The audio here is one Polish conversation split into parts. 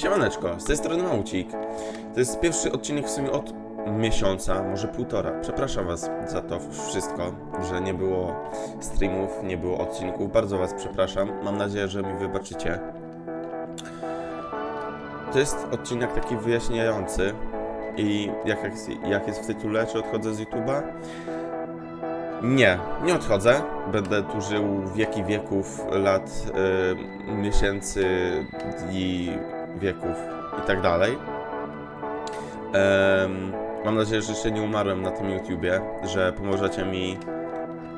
Siemaneczko, z tej strony Maucik. To jest pierwszy odcinek w sumie od miesiąca, może półtora. Przepraszam Was za to wszystko, że nie było streamów, nie było odcinków. Bardzo Was przepraszam. Mam nadzieję, że mi wybaczycie. To jest odcinek taki wyjaśniający i jak, jak, jest w tytule, czy odchodzę z YouTube'a? Nie, nie odchodzę. Będę tu żył wieki wieków, lat, y, miesięcy, dni, wieków i tak dalej. Em, mam nadzieję, że jeszcze nie umarłem na tym YouTubie, że pomożecie mi,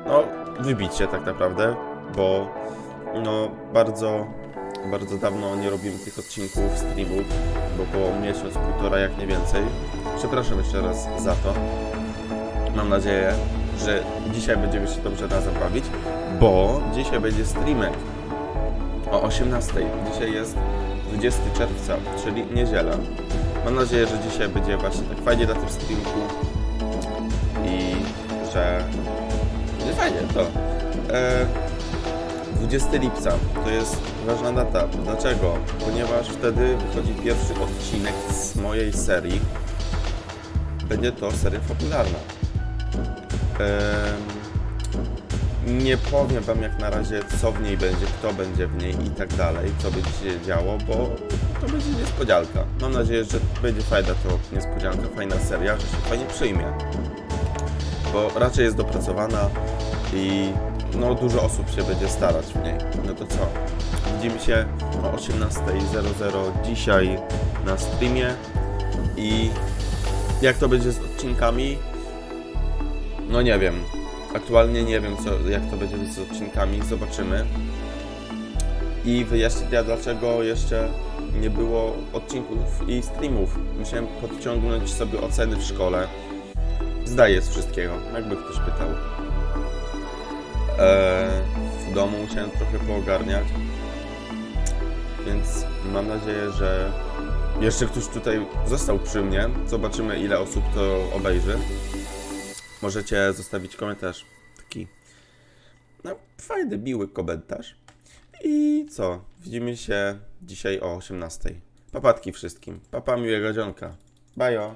no, wybić się tak naprawdę, bo no, bardzo, bardzo dawno nie robiłem tych odcinków, streamów, bo około miesiąc, półtora, jak nie więcej. Przepraszam jeszcze raz za to. Mam nadzieję, że dzisiaj będziemy się dobrze razem bawić, bo dzisiaj będzie streamek o 18. Dzisiaj jest 20 czerwca, czyli niedziela. Mam nadzieję, że dzisiaj będzie właśnie tak fajnie na tym streamku i że będzie fajnie to. E, 20 lipca to jest ważna data. Dlaczego? Ponieważ wtedy wychodzi pierwszy odcinek z mojej serii. Będzie to seria fabularna. Em, nie powiem wam jak na razie co w niej będzie, kto będzie w niej i tak dalej, co będzie się działo, bo to będzie niespodzianka. Mam nadzieję, że będzie fajna to niespodzianka, fajna seria, że się fajnie przyjmie. Bo raczej jest dopracowana i no dużo osób się będzie starać w niej. No to co? Widzimy się o 18.00 dzisiaj na streamie i jak to będzie z odcinkami, no nie wiem. Aktualnie nie wiem, co, jak to będzie z odcinkami. Zobaczymy. I wyjaśnię, dlaczego jeszcze nie było odcinków i streamów. Musiałem podciągnąć sobie oceny w szkole. Zdaję z wszystkiego, jakby ktoś pytał. Eee, w domu musiałem trochę poogarniać. Więc mam nadzieję, że jeszcze ktoś tutaj został przy mnie. Zobaczymy, ile osób to obejrzy możecie zostawić komentarz. Taki, no, fajny, miły komentarz. I co? Widzimy się dzisiaj o 18. Papatki wszystkim. Papa miłego dzionka. Bajo.